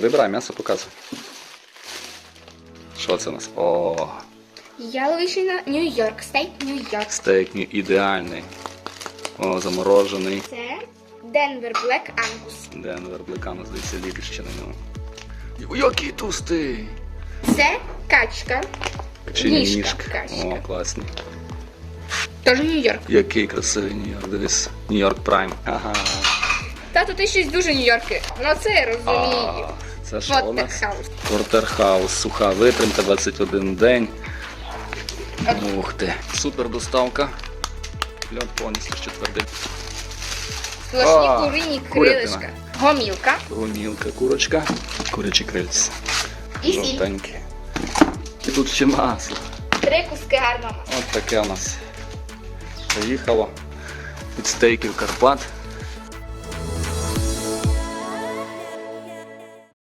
Вибирай м'ясо, показуй. Що це у нас? О, Яловичина Нью-Йорк. Стейк Нью-Йорк. стейк ні- ідеальний. О, заморожений. Це Денвер Блек Ангус. Денвер Блекано, здається, ліпиш ще на ньому. Який тустий! Це качка. Качині Ніжка, ніжки. качка. О, класні. Теж Нью-Йорк. Який красивий Нью-Йорк, дивись. Нью-Йорк Прайм. Ага. Тато, ти щось дуже Нью-Йорки. Ну це я А, розумію. Це що у нас? Портерхаус, суха витримка, 21 день. Ух ти. Супер доставка. Льон повністю ще твердий. Сплошні А, курині курятина. крилишка. Гомілка. Гомілка, курочка, курячі крильця. І сіль. Жовтенькі. І тут ще масло. Три куски гарного масла. От таке у нас. Поїхало від стейків Карпат